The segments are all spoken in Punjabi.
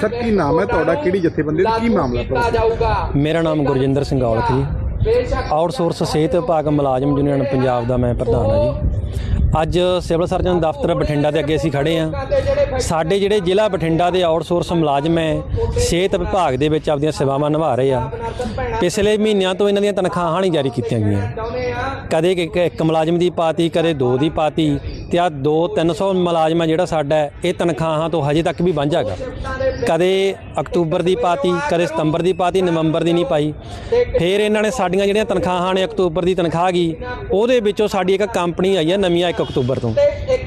ਸਰ ਕੀ ਨਾਮ ਹੈ ਤੁਹਾਡਾ? ਕਿਹੜੀ ਜਥੇਬੰਦੀ ਦਾ ਕੀ ਮਾਮਲਾ ਹੈ ਮੇਰਾ ਨਾਮ ਗੁਰਜਿੰਦਰ ਸਿੰਘ ਔਲਖ ਜੀ। ਆਊਟਸੋਰਸ ਸਿਹਤ ਵਿਭਾਗ ਮੁਲਾਜ਼ਮ ਯੂਨੀਅਨ ਪੰਜਾਬ ਦਾ ਮੈਂ ਪ੍ਰਧਾਨ ਹਾਂ ਜੀ। ਅੱਜ ਸਿਵਲ ਸਰਜਨ ਦਫ਼ਤਰ ਬਠਿੰਡਾ ਦੇ ਅੱਗੇ ਅਸੀਂ ਖੜੇ ਹਾਂ। ਸਾਡੇ ਜਿਹੜੇ ਜ਼ਿਲ੍ਹਾ ਬਠਿੰਡਾ ਦੇ ਆਊਟਸੋਰਸ ਮੁਲਾਜ਼ਮ ਹੈ ਸਿਹਤ ਵਿਭਾਗ ਦੇ ਵਿੱਚ ਆਪਦੀਆਂ ਸੇਵਾਵਾਂ ਨਿਭਾ ਰਹੇ ਆ। ਪਿਛਲੇ ਮਹੀਨਿਆਂ ਤੋਂ ਇਹਨਾਂ ਦੀਆਂ ਤਨਖਾਹਾਂ ਨਹੀਂ ਜਾਰੀ ਕੀਤੀਆਂ ਗਈਆਂ। ਕਦੇ ਇੱਕ ਇੱਕ ਮੁਲਾਜ਼ਮ ਦੀ ਪਾਤੀ ਕਦੇ ਦੋ ਦੀ ਪਾਤੀ। ਤੇ ਆ 2 300 ਮੁਲਾਜ਼ਮ ਆ ਜਿਹੜਾ ਸਾਡਾ ਇਹ ਤਨਖਾਹਾਂ ਤੋਂ ਹਜੇ ਤੱਕ ਵੀ ਵਾਂਝਾ ਹੈਗਾ। ਕਦੇ ਅਕਤੂਬਰ ਦੀ ਪਾਤੀ, ਕਦੇ ਸਤੰਬਰ ਦੀ ਪਾਤੀ, ਨਵੰਬਰ ਦੀ ਨਹੀਂ ਪਾਈ। ਫਿਰ ਇਹਨਾਂ ਨੇ ਸਾਡੀਆਂ ਜਿਹੜੀਆਂ ਤਨਖਾਹਾਂ ਨੇ ਅਕਤੂਬਰ ਦੀ ਤਨਖਾਹ ਗਈ, ਉਹਦੇ ਵਿੱਚੋਂ ਸਾਡੀ ਇੱਕ ਕੰਪਨੀ ਆਈ ਹੈ ਨਵੀਂ 1 ਅਕਤੂਬਰ ਤੋਂ।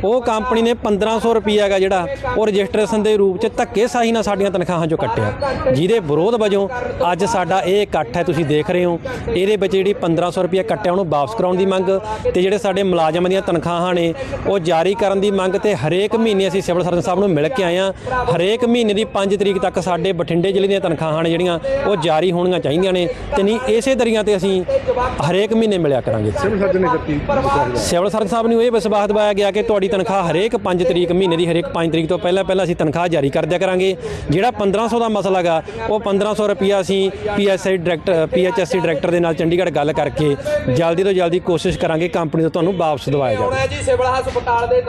ਉਹ ਕੰਪਨੀ ਨੇ 1500 ਰੁਪਈਆ ਹੈਗਾ ਜਿਹੜਾ ਉਹ ਰਜਿਸਟ੍ਰੇਸ਼ਨ ਦੇ ਰੂਪ 'ਚ ਧੱਕੇ ਸਾਹੀ ਨਾਲ ਸਾਡੀਆਂ ਤਨਖਾਹਾਂ 'ਚੋਂ ਕੱਟਿਆ। ਜਿਹਦੇ ਵਿਰੋਧ ਵਜੋਂ ਅੱਜ ਸਾਡਾ ਇਹ ਇਕੱਠ ਹੈ ਤੁਸੀਂ ਦੇਖ ਰਹੇ ਹੋ। ਇਹਦੇ ਵਿੱਚ ਜਿਹੜੀ 1500 ਰੁਪਈਆ ਕੱਟਿਆ ਉਹਨੂੰ ਵਾਪਸ ਕਰਾਉਣ ਦੀ ਮੰਗ ਤੇ ਜਿਹੜੇ ਸਾਡੇ ਮੁਲਾਜ਼ਮਾਂ ਦੀਆਂ ਤਨਖਾਹਾਂ ਨੇ ਉਹ ਜਾਰੀ ਕਰਨ ਦੀ ਮੰਗ ਤੇ ਹਰੇਕ ਮਹੀਨੇ ਅਸੀਂ ਸਿਵਲ ਸਰਜਨ ਸਾਹਿਬ ਨੂੰ ਮਿਲ ਕੇ ਆਏ ਹਾਂ। ਹਰੇਕ ਮਹੀਨੇ ਦੀ 5 ਤਰੀਕ ਤੱਕ ਸਾਡੇ ਬਠਿੰਡੇ ਜ਼ਿਲ੍ਹੇ ਦੀਆਂ ਤਨਖਾਹਾਂ ਨੇ ਜਿਹੜੀਆਂ ਉਹ ਜਾਰੀ ਹੋਣੀਆਂ ਚਾਹੀਦੀਆਂ ਨੇ ਤੇ ਨਹੀਂ ਇਸੇ ਦਰੀਆਂ ਤੇ ਅਸੀਂ ਹਰੇਕ ਮਹੀਨੇ ਮਿਲਿਆ ਕਰਾਂਗੇ। ਸਿਵਲ ਸਰਜਨ ਨੇ ਸਿਵਲ ਸਰਜਨ ਸਾਹਿਬ ਨੂੰ ਇਹ ਵਿਸ਼ਵਾਸ ਦਿਵਾਇਆ ਗਿਆ ਕਿ ਤੁਹਾਡੀ ਤਨਖਾਹ ਹਰੇਕ 5 ਤਰੀਕ ਮਹੀਨੇ ਦੀ ਹਰੇਕ 5 ਤਰੀਕ ਤੋਂ ਪਹਿਲਾਂ ਪਹਿਲਾਂ ਅਸੀਂ ਤਨਖਾਹ ਜਾਰੀ ਕਰ ਦਿਆ ਕਰਾਂਗੇ। ਜਿਹੜਾ 1500 ਦਾ ਮਸਲਾ ਹੈਗਾ ਉਹ 1500 ਰੁਪਿਆ ਅਸੀਂ ਪੀਐਸਆਈ ਡਾਇਰੈਕਟਰ ਪੀਐਚਐਸਸੀ ਡਾਇਰੈਕਟਰ ਦੇ ਨਾਲ ਚੰਡੀਗੜ੍ਹ ਗੱਲ ਕਰਕੇ ਜਲਦੀ ਤੋਂ ਜਲਦੀ ਕੋਸ਼ਿਸ਼ ਕਰਾਂਗੇ ਕੰਪਨੀ ਤੋਂ ਤੁਹਾਨੂੰ ਵਾਪਸ ਦਿਵਾਇਆ ਜਾਵੇ। ਜੀ ਸਿਵਲ ਹਸਪਤਾਲ ਦੇ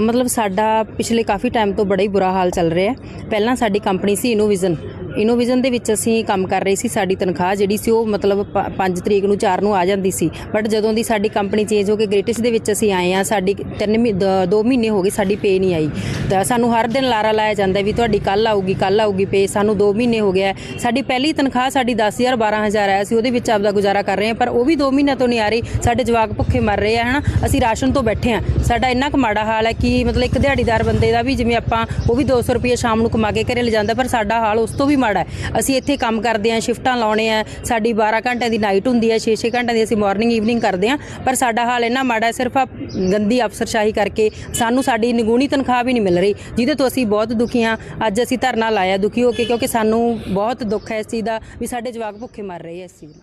ਮਤਲਬ ਸਾਡਾ ਪਿਛਲੇ ਕਾਫੀ ਟਾਈਮ ਤੋਂ ਬੜਾ ਹੀ ਬੁਰਾ ਹਾਲ ਚੱਲ ਰਿਹਾ ਹੈ। ਪਹਿਲਾਂ ਸਾਡੀ ਕੰਪਨੀ ਸੀ ਇਨੋਵਿਜ਼ਨ ਇਨੋਵਿਜ਼ਨ ਦੇ ਵਿੱਚ ਅਸੀਂ ਕੰਮ ਕਰ ਰਹੇ ਸੀ, ਸਾਡੀ ਤਨਖਾਹ ਜਿਹੜੀ ਸੀ ਉਹ ਮਤਲਬ 5 ਤਰੀਕ ਨੂੰ 4 ਨੂੰ ਆ ਜਾਂਦੀ ਸੀ। ਬਟ ਜਦੋਂ ਦੀ ਸਾਡੀ ਕੰਪਨੀ ਚੇਂਜ ਹੋ ਕੇ ਗ੍ਰੇਟਿਸ ਦੇ ਵਿੱਚ ਅਸੀਂ ਆਏ ਆ ਸਾਡੀ 3 2 ਮਹੀਨੇ ਹੋ ਗਏ ਸਾਡੀ ਪੇ ਨਹੀਂ ਆਈ। ਤਾਂ ਸਾਨੂੰ ਹਰ ਦਿਨ ਲਾਰਾ ਲਾਇਆ ਜਾਂਦਾ ਵੀ ਤੁਹਾਡੀ ਕੱਲ ਆਊਗੀ ਕੱਲ ਆਊਗੀ ਪੇ ਸਾਨੂੰ 2 ਮਹੀਨੇ ਹੋ ਗਿਆ। ਸਾਡੀ ਪਹਿਲੀ ਤਨਖਾਹ ਸਾਡੀ 10000 12000 ਆਇਆ ਸੀ, ਉਹਦੇ ਵਿੱਚ ਆਪਦਾ ਗੁਜ਼ਾਰਾ ਕਰ ਰਹੇ ਹਾਂ, ਪਰ ਉਹ ਵੀ 2 ਮਹੀਨਿਆਂ ਤੋਂ ਨਹੀਂ ਆ ਰਹੀ। ਸਾਡੇ ਜਵਾਕ ਭੁੱਖੇ ਮਰ ਰਹੇ ਆ, ਹਨਾ? ਅਸੀਂ ਰਾਸ਼ਨ ਤੋਂ ਬੈਠੇ ਆ ਸਾਡਾ ਇੰਨਾ ਕੁ ਮਾੜਾ ਹਾਲ ਹੈ ਕਿ ਮਤਲਬ ਇੱਕ ਦਿਹਾੜੀਦਾਰ ਬੰਦੇ ਦਾ ਵੀ ਜਿਵੇਂ ਆਪਾਂ ਉਹ ਵੀ 200 ਰੁਪਏ ਸ਼ਾਮ ਨੂੰ ਕਮਾ ਕੇ ਘਰੇ ਲਿਜਾਂਦਾ, ਪਰ ਸਾਡਾ ਹਾਲ ਉਸ ਤੋਂ ਵੀ ਮਾੜਾ ਹੈ। ਅਸੀਂ ਇੱਥੇ ਕੰਮ ਕਰਦੇ ਆ ਸ਼ਿਫਟਾਂ ਲਾਉਣੇ ਆ, ਸਾਡੀ 12 ਘੰਟਿਆਂ ਦੀ ਨਾਈਟ ਹੁੰਦੀ ਹੈ 6-6 ਘੰਟਿਆਂ ਦੀ ਅਸੀਂ ਮਾਰਨਿੰਗ ਈਵਨਿੰਗ ਕਰਦੇ ਆ ਪਰ ਸਾਡਾ ਹਾਲ ਇੰਨਾ ਮਾੜਾ ਹੈ, ਸਿਰਫ ਆ ਗੰਦੀ ਅਫਸਰਸ਼ਾਹੀ ਕਰਕੇ ਸਾਨੂੰ ਸਾਡੀ ਨਿਗੂਣੀ ਤਨਖਾਹ ਵੀ ਨਹੀਂ ਮਿਲ ਰਹੀ, ਜਿਹਦੇ ਤੋਂ ਅਸੀਂ ਬਹੁਤ ਦੁਖੀ ਹਾਂ। ਅੱਜ ਅਸੀਂ ਧਰਨਾ ਲਾਇਆ ਦੁਖੀ ਹੋ ਕੇ, ਕਿਉਂਕਿ ਸਾਨੂੰ ਬਹੁਤ ਦੁੱਖ ਹੈ ਇਸ ਚੀਜ਼ ਦਾ ਵੀ ਸਾਡੇ ਜਵਾਕ ਭੁੱਖੇ ਮਰ ਰਹੇ ਆ ਇਸ ਚੀਜ਼ ਨਾਲ